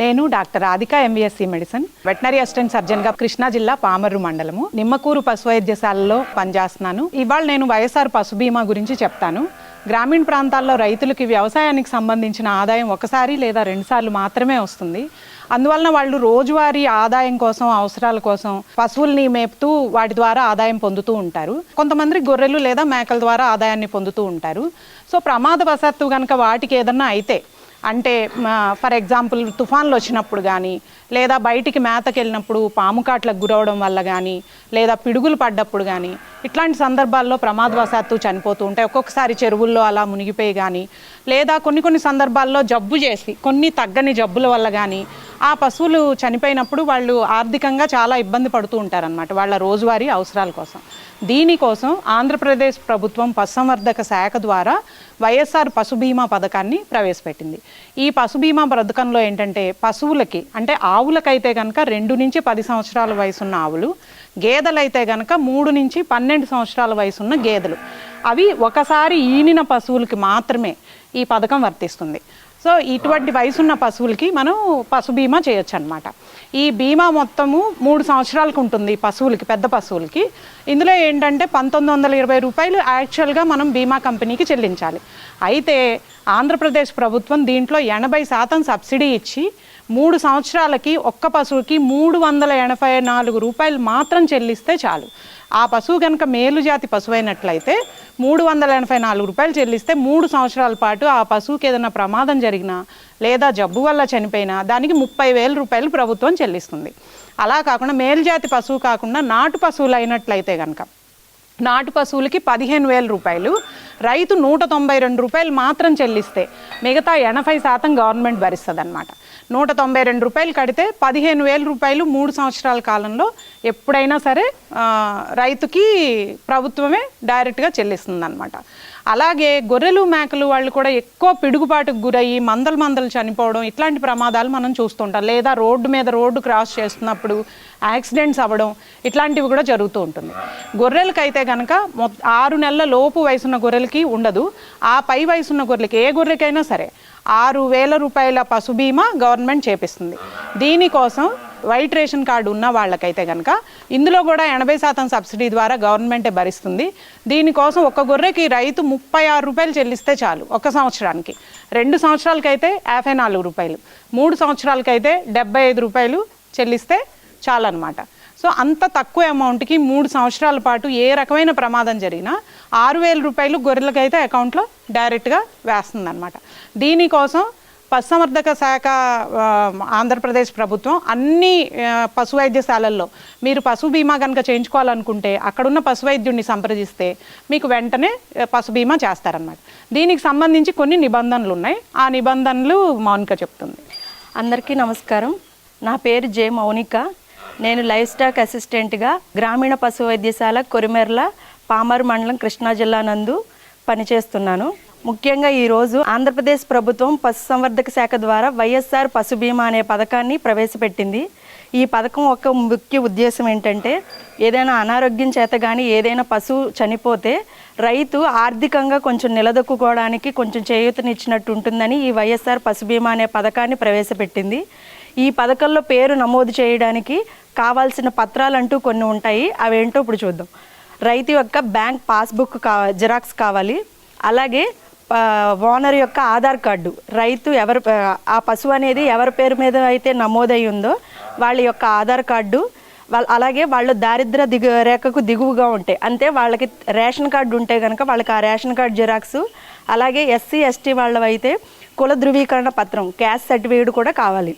నేను doctor Radhika MBSc medicine veterinary assistant సర్జన్గా Krishna జిల్లా పామర్రు మండలము. నిమ్మకూరు పశు వైద్యశాలలో పనిచేస్తున్నాను. ఇవాళ నేను వైఎస్ఆర్ పశు బీమా గురించి చెప్తాను. గ్రామీణ ప్రాంతాల్లో రైతులకి వ్యవసాయానికి సంబంధించిన ఆదాయం ఒకసారి లేదా రెండుసార్లు మాత్రమే వస్తుంది. అందువలన వాళ్ళు రోజువారీ ఆదాయం కోసం అవసరాల కోసం పశువుల్ని మేపుతూ వాటి ద్వారా ఆదాయం పొందుతూ ఉంటారు. కొంతమంది గొర్రెలు లేదా మేకల ద్వారా ఆదాయాన్ని పొందుతూ ఉంటారు. సో ప్రమాదవశాత్తు కనుక వాటికి ఏదన్నా అయితే అంటే ఫర్ ఎగ్జాంపుల్ తుఫాన్లు వచ్చినప్పుడు కానీ లేదా బయటికి మేతకి వెళ్ళినప్పుడు పాము కాట్లకు గురవడం వల్ల కానీ లేదా పిడుగులు పడ్డప్పుడు కానీ ఇట్లాంటి సందర్భాల్లో ప్రమాదవశాత్తు చనిపోతూ ఉంటాయి. ఒక్కొక్కసారి చెరువుల్లో అలా మునిగిపోయి కానీ లేదా కొన్ని కొన్ని సందర్భాల్లో జబ్బు చేసి కొన్ని తగ్గని జబ్బుల వల్ల కానీ ఆ పశువులు చనిపోయినప్పుడు వాళ్ళు ఆర్థికంగా చాలా ఇబ్బంది పడుతూ ఉంటారనమాట వాళ్ళ రోజువారీ అవసరాల కోసం. దీనికోసం ఆంధ్రప్రదేశ్ ప్రభుత్వం పశుసంవర్ధక శాఖ ద్వారా వైఎస్ఆర్ పశు బీమా పథకాన్ని ప్రవేశపెట్టింది. ఈ పశు బీమా పథకంలో ఏంటంటే పశువులకి అంటే ఆవులకైతే కనుక రెండు నుంచి పది సంవత్సరాల వయసున్న ఆవులు గేదెలైతే కనుక మూడు నుంచి పన్నెండు సంవత్సరాల వయసున్న గేదెలు. అవి ఒకసారి ఈనిన పశువులకి మాత్రమే ఈ పథకం వర్తిస్తుంది. సో ఇటువంటి వయసున్న పశువులకి మనం పశు బీమా చేయొచ్చు అనమాట ఈ బీమా మొత్తము మూడు సంవత్సరాలకు ఉంటుంది పశువులకి పెద్ద పశువులకి. ఇందులో ఏంటంటే పంతొమ్మిది వందల ఇరవై రూపాయలు యాక్చువల్గా మనం బీమా కంపెనీకి చెల్లించాలి. అయితే ఆంధ్రప్రదేశ్ ప్రభుత్వం దీంట్లో ఎనభై శాతం సబ్సిడీ ఇచ్చి మూడు సంవత్సరాలకి ఒక్క పశువుకి మూడు వందల ఎనభై నాలుగు రూపాయలు మాత్రం చెల్లిస్తే చాలు. ఆ పశువు కనుక మేలు జాతి పశువు అయినట్లయితే మూడు వందల ఎనభై నాలుగు రూపాయలు చెల్లిస్తే మూడు సంవత్సరాల పాటు ఆ పశువుకి ఏదైనా ప్రమాదం జరిగినా లేదా జబ్బు వల్ల చనిపోయినా దానికి ముప్పై వేల రూపాయలు ప్రభుత్వం చెల్లిస్తుంది. అలా కాకుండా మేలు జాతి పశువు కాకుండా నాటు పశువులు అయినట్లయితే కనుక నాటు పశువులకి పదిహేను వేల రూపాయలు రైతు నూట తొంభై రెండు రూపాయలు మాత్రం చెల్లిస్తే మిగతా ఎనభై శాతం గవర్నమెంట్ భరిస్తుంది అనమాట నూట తొంభై రెండు రూపాయలు కడితే పదిహేను వేల రూపాయలు మూడు సంవత్సరాల కాలంలో ఎప్పుడైనా సరే రైతుకి ప్రభుత్వమే డైరెక్ట్గా చెల్లిస్తుంది అనమాట అలాగే గొర్రెలు మేకలు వాళ్ళు కూడా ఎక్కువ పిడుగుపాటుకు గురయ్యి మందలు మందలు చనిపోవడం ఇట్లాంటి ప్రమాదాలు మనం చూస్తుంటాం. లేదా రోడ్డు మీద రోడ్డు క్రాస్ చేస్తున్నప్పుడు యాక్సిడెంట్స్ అవ్వడం ఇట్లాంటివి కూడా జరుగుతూ ఉంటుంది. గొర్రెలకైతే కనుక మొ ఆరు నెలల లోపు వయసున్న గొర్రెలకి ఉండదు. ఆ పై వయసున్న గొర్రెలకి ఏ గొర్రెకైనా సరే ఆరు వేల రూపాయల పశు బీమా గవర్నమెంట్ చేపిస్తుంది. దీనికోసం వైట్ రేషన్ కార్డు ఉన్న వాళ్ళకైతే కనుక ఇందులో కూడా ఎనభై శాతం సబ్సిడీ ద్వారా గవర్నమెంటే భరిస్తుంది. దీనికోసం ఒక గొర్రెకి రైతు ముప్పై ఆరు రూపాయలు చెల్లిస్తే చాలు ఒక సంవత్సరానికి. రెండు సంవత్సరాలకైతే యాభై నాలుగు రూపాయలు. మూడు సంవత్సరాలకైతే డెబ్బై ఐదు రూపాయలు చెల్లిస్తే చాలన్నమాట. సో అంత తక్కువ అమౌంట్కి మూడు సంవత్సరాల పాటు ఏ రకమైన ప్రమాదం జరిగినా ఆరు వేల రూపాయలు గొర్రెలకైతే అకౌంట్లో డైరెక్ట్గా వేస్తుంది అనమాట దీనికోసం పశుసంవర్ధక శాఖ ఆంధ్రప్రదేశ్ ప్రభుత్వం అన్ని పశు వైద్యశాలల్లో మీరు పశు బీమా కనుక చేయించుకోవాలనుకుంటే అక్కడున్న పశు వైద్యుడిని సంప్రదిస్తే మీకు వెంటనే పశు బీమా చేస్తారనమాట దీనికి సంబంధించి కొన్ని నిబంధనలు ఉన్నాయి ఆ నిబంధనలు మౌనిక చెప్తుంది. అందరికీ నమస్కారం. నా పేరు జే మౌనిక. నేను లైఫ్ స్టాక్ అసిస్టెంట్గా గ్రామీణ పశు వైద్యశాల కొరిమెర్ల పామర్ మండలం కృష్ణా జిల్లా నందు పనిచేస్తున్నాను. ముఖ్యంగా ఈరోజు ఆంధ్రప్రదేశ్ ప్రభుత్వం పశుసంవర్ధక శాఖ ద్వారా వైఎస్ఆర్ పశు బీమా అనే పథకాన్ని ప్రవేశపెట్టింది. ఈ పథకం ఒక ముఖ్య ఉద్దేశం ఏంటంటే ఏదైనా అనారోగ్యం చేత కానీ ఏదైనా పశువు చనిపోతే రైతు ఆర్థికంగా కొంచెం నిలదొక్కుకోవడానికి కొంచెం చేయూతనిచ్చినట్టు ఉంటుందని ఈ వైఎస్ఆర్ పశు బీమా అనే పథకాన్ని ప్రవేశపెట్టింది. ఈ పథకంలో పేరు నమోదు చేయడానికి కావాల్సిన పత్రాలు అంటూ కొన్ని ఉంటాయి. అవేంటో ఇప్పుడు చూద్దాం. రైతు యొక్క బ్యాంక్ పాస్బుక్ కా జిరాక్స్ కావాలి. అలాగే ఓనర్ యొక్క ఆధార్ కార్డు. రైతు ఎవరు ఆ పశువు అనేది ఎవరి పేరు మీద అయితే నమోదై ఉందో వాళ్ళ యొక్క ఆధార్ కార్డు వాళ్ళ అలాగే వాళ్ళు దారిద్ర దిగు రేఖకు దిగువగా ఉంటాయి అంతే వాళ్ళకి రేషన్ కార్డు ఉంటే కనుక వాళ్ళకి ఆ రేషన్ కార్డు జిరాక్స్ అలాగే ఎస్సీ ఎస్టీ వాళ్ళవైతే కుల ధృవీకరణ పత్రం క్యాస్ట్ సర్టిఫికేట్ కూడా కావాలి.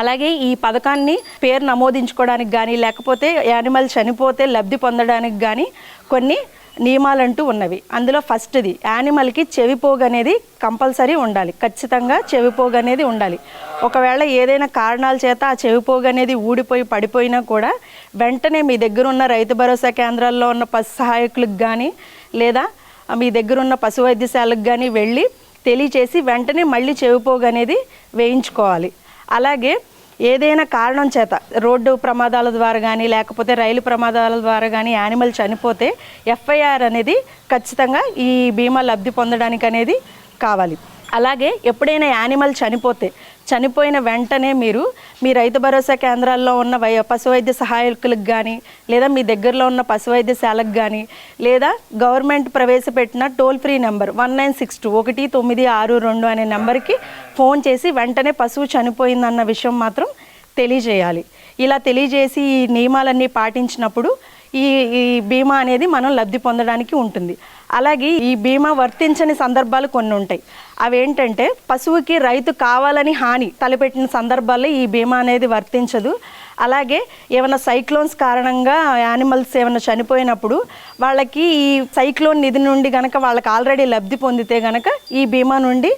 అలాగే ఈ పథకాన్ని పేరు నమోదించుకోవడానికి కానీ లేకపోతే యానిమల్ చనిపోతే లబ్ధి పొందడానికి కానీ కొన్ని నియమాలంటూ ఉన్నవి. అందులో ఫస్ట్ది యానిమల్కి చెవిపోగు అనేది కంపల్సరీ ఉండాలి. ఖచ్చితంగా చెవిపోగు అనేది ఉండాలి. ఒకవేళ ఏదైనా కారణాల చేత ఆ చెవిపోగు అనేది ఊడిపోయి పడిపోయినా కూడా వెంటనే మీ దగ్గర ఉన్న రైతు భరోసా కేంద్రాల్లో ఉన్న పశు సహాయకులకు కానీ లేదా మీ దగ్గర ఉన్న పశు వైద్యశాలకు కానీ వెళ్ళి తెలియచేసి వెంటనే మళ్ళీ చెవిపోగు అనేది వేయించుకోవాలి. అలాగే ఏదైనా కారణం చేత రోడ్డు ప్రమాదాల ద్వారా కానీ లేకపోతే రైలు ప్రమాదాల ద్వారా కానీ యానిమల్ చనిపోతే ఎఫ్ఐఆర్ అనేది ఖచ్చితంగా ఈ బీమా లబ్ధి పొందడానికి అనేది కావాలి. అలాగే ఎప్పుడైనా యానిమల్ చనిపోతే చనిపోయిన వెంటనే మీరు మీ రైతు భరోసా కేంద్రాల్లో ఉన్న వై పశు వైద్య సహాయకులకు కానీ లేదా మీ దగ్గరలో ఉన్న పశు వైద్యశాలకు కానీ లేదా గవర్నమెంట్ ప్రవేశపెట్టిన toll free number one nine six two ఒకటి తొమ్మిది ఆరు రెండు అనే నెంబర్కి ఫోన్ చేసి వెంటనే పశువు చనిపోయిందన్న విషయం మాత్రం తెలియజేయాలి. ఇలా తెలియజేసి ఈ నియమాలన్నీ పాటించినప్పుడు ఈ ఈ బీమా అనేది మనం లబ్ధి పొందడానికి ఉంటుంది. అలాగే ఈ బీమా వర్తించని సందర్భాలు కొన్ని ఉంటాయి. అవి ఏంటంటే పశువుకి రైతు కావాలని హాని తలపెట్టిన సందర్భాల్లో ఈ బీమా అనేది వర్తించదు. అలాగే ఏమైనా సైక్లోన్స్ కారణంగా యానిమల్స్ ఏమైనా చనిపోయినప్పుడు వాళ్ళకి ఈ సైక్లోన్ నిధి నుండి కనుక వాళ్ళకి ఆల్రెడీ లబ్ధి పొందితే గనక ఈ బీమా నుండి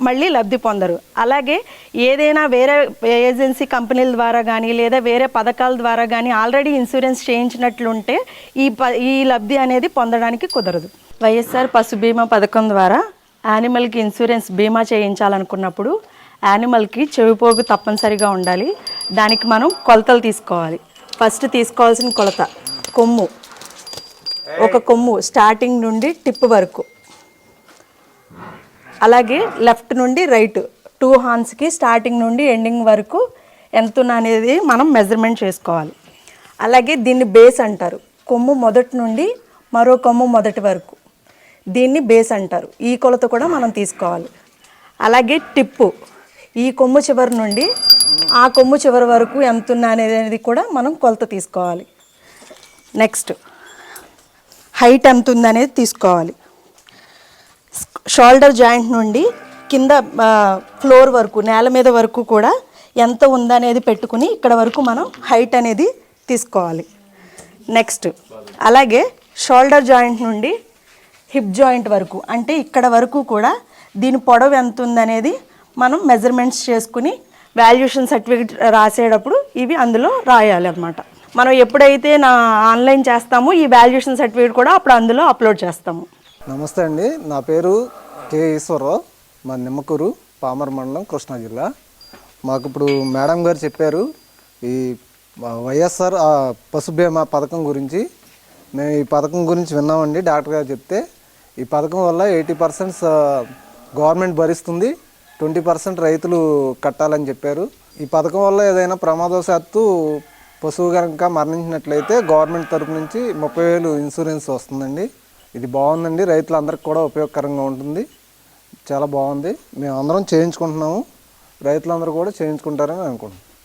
మళ్ళీ లబ్ధి పొందరు. అలాగే ఏదైనా వేరే ఏజెన్సీ కంపెనీల ద్వారా కానీ లేదా వేరే పథకాల ద్వారా కానీ ఆల్రెడీ ఇన్సూరెన్స్ చేయించినట్లుంటే ఈ ప ఈ లబ్ధి అనేది పొందడానికి కుదరదు. వైఎస్ఆర్ పశు బీమా పథకం ద్వారా యానిమల్కి ఇన్సూరెన్స్ బీమా చేయించాలనుకున్నప్పుడు యానిమల్కి చెవిపోగు తప్పనిసరిగా ఉండాలి. దానికి మనం కొలతలు తీసుకోవాలి. ఫస్ట్ తీసుకోవాల్సిన కొలత కొమ్ము. ఒక కొమ్ము స్టార్టింగ్ నుండి టిప్ వరకు. అలాగే లెఫ్ట్ నుండి రైట్ టూ హార్న్స్కి స్టార్టింగ్ నుండి ఎండింగ్ వరకు ఎంత అనేది మనం మెజర్మెంట్ చేసుకోవాలి. అలాగే దీన్ని బేస్ అంటారు. కొమ్ము మొదటి నుండి మరో కొమ్ము మొదటి వరకు దీన్ని బేస్ అంటారు. ఈ కొలత కూడా మనం తీసుకోవాలి. అలాగే టిప్పు ఈ కొమ్ము చివరి నుండి ఆ కొమ్ము చివరి వరకు ఎంత అనేది కూడా మనం కొలత తీసుకోవాలి. నెక్స్ట్ హైట్ ఎంత ఉందనేది తీసుకోవాలి. షోల్డర్ జాయింట్ నుండి కింద ఫ్లోర్ వరకు నేల మీద వరకు కూడా ఎంత ఉందనేది పెట్టుకుని ఇక్కడ వరకు మనం హైట్ అనేది తీసుకోవాలి. నెక్స్ట్ అలాగే షోల్డర్ జాయింట్ నుండి హిప్ జాయింట్ వరకు అంటే ఇక్కడ వరకు కూడా దీని పొడవు ఎంత ఉందనేది మనం మెజర్మెంట్స్ చేసుకుని వాల్యుయేషన్ సర్టిఫికేట్ రాసేటప్పుడు ఇవి అందులో రాయాలి అనమాట మనం ఎప్పుడైతే నా ఆన్లైన్ చేస్తామో ఈ వాల్యుయేషన్ సర్టిఫికేట్ కూడా అప్పుడు అందులో అప్లోడ్ చేస్తాము. నమస్తే అండి. నా పేరు కె ఈశ్వరరావు. మా నిమ్మకూరు పామర్ మండలం కృష్ణా జిల్లా. మాకు ఇప్పుడు మేడం గారు చెప్పారు ఈ వైఎస్ఆర్ పశు బీమా పథకం గురించి. మేము ఈ పథకం గురించి విన్నామండి డాక్టర్ గారు చెప్తే. ఈ పథకం వల్ల ఎయిటీ పర్సెంట్ గవర్నమెంట్ భరిస్తుంది ట్వంటీ పర్సెంట్ రైతులు కట్టాలని చెప్పారు. ఈ పథకం వల్ల ఏదైనా ప్రమాదవశాత్తు పశువు కనుక మరణించినట్లయితే గవర్నమెంట్ తరపు నుంచి ముప్పై వేలు ఇన్సూరెన్స్ వస్తుందండి. ఇది బాగుందండి. రైతులందరికీ కూడా ఉపయోగకరంగా ఉంటుంది. చాలా బాగుంది. మేము అందరం చేయించుకుంటున్నాము. రైతులందరూ కూడా చేయించుకుంటారని అనుకుంటున్నాం.